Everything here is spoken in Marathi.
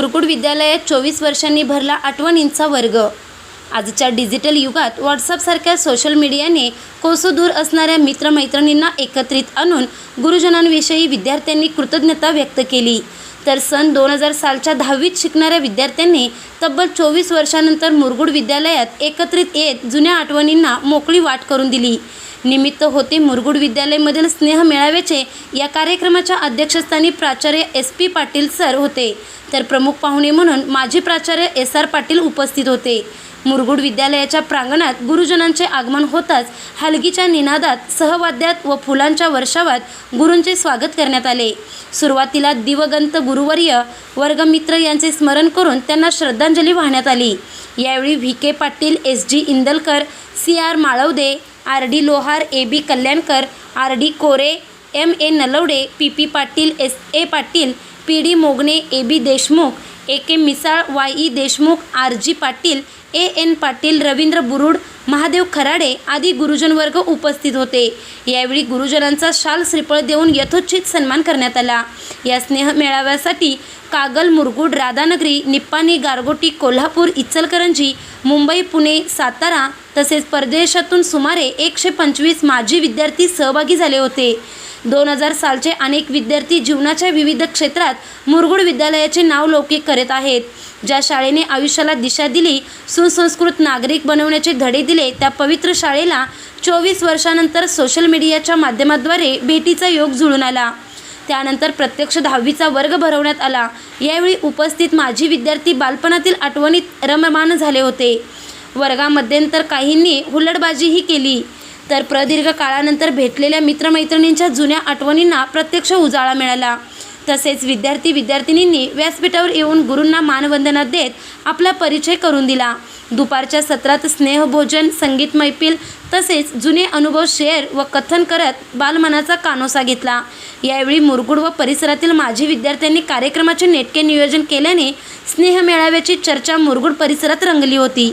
मुरकुड विद्यालयात चोवीस वर्षांनी भरला आठवणींचा वर्ग. आजच्या डिजिटल युगात व्हॉट्सअपसारख्या सोशल मीडियाने कोसोदूर असणाऱ्या मित्रमैत्रिणींना एकत्रित आणून गुरुजनांविषयी विद्यार्थ्यांनी कृतज्ञता व्यक्त केली. तर सन दोन हजार सालच्या दहावीत शिकणाऱ्या विद्यार्थ्यांनी तब्बल चोवीस वर्षानंतर मुरगुड विद्यालयात एकत्रित येत जुन्या आठवणींना मोकळी वाट करून दिली. निमित्त होते. मुरगुड विद्यालयमधील स्नेह मेळाव्याचे या कार्यक्रमाच्या अध्यक्षस्थानी प्राचार्य एस पी पाटील सर होते. तर प्रमुख पाहुणे म्हणून माजी प्राचार्य एस आर पाटील उपस्थित होते. मुरगुड विद्यालयाच्या प्रांगणात गुरुजनांचे आगमन होताच हलगीच्या निनादात सहवाद्यात व फुलांच्या वर्षावात गुरूंचे स्वागत करण्यात आले. सुरुवातीला दिवगंत गुरुवर्य वर्गमित्र यांचे स्मरण करून त्यांना श्रद्धांजली वाहण्यात आली. यावेळी V K Patil S G Indalkar C R Malvade R D Lohar A B Kalyankar R D Kore M A Nalawade P P Patil S A Patil P D Mogne A B Deshmukh A K Misal Y E Deshmukh R G Patil A N Patil Ravindra Burud Mahadev Kharade आदी गुरुजनवर्ग उपस्थित होते. यावेळी गुरुजनांचा शाल श्रीफळ देऊन यथोचित सन्मान करण्यात आला. या स्नेह मेळाव्यासाठी कागल मुरगुड राधानगरी निप्पाणी गारगोटी कोल्हापूर इचलकरंजी मुंबई पुणे सातारा तसेच परदेशातून सुमारे एकशे पंचवीस माजी विद्यार्थी सहभागी झाले होते. दोन हजार सालचे अनेक विद्यार्थी जीवनाच्या विविध क्षेत्रात मुरगुड विद्यालयाचे नाव लौकिक करत आहेत. ज्या शाळेने आयुष्याला दिशा दिली सुसंस्कृत नागरिक बनवण्याचे धडे दिले त्या पवित्र शाळेला चोवीस वर्षानंतर सोशल मीडियाच्या माध्यमाद्वारे भेटीचा योग जुळून आला. त्यानंतर प्रत्यक्ष दहावीचा वर्ग भरवण्यात आला. यावेळी उपस्थित माजी विद्यार्थी बालपणातील आठवणीत रममान झाले होते. वर्गामध्यंतर काहींनी हुल्लडबाजीही केली. तर प्रदीर्घ काळानंतर भेटलेल्या मित्रमैत्रिणींच्या जुन्या आठवणींना प्रत्यक्ष उजाळा मिळाला. तसेच विद्यार्थी विद्यार्थिनींनी व्यासपीठावर येऊन गुरूंना मानवंदना देत आपला परिचय करून दिला. दुपारच्या सत्रात स्नेहभोजन संगीत मैफिल तसेच जुने अनुभव शेअर व कथन करत बालमनाचा कानोसा घेतला. यावेळी मुरगुड व परिसरातील माजी विद्यार्थ्यांनी कार्यक्रमाचे नेटके नियोजन केल्याने स्नेह मेळाव्याची चर्चा मुरगुड परिसरात रंगली होती.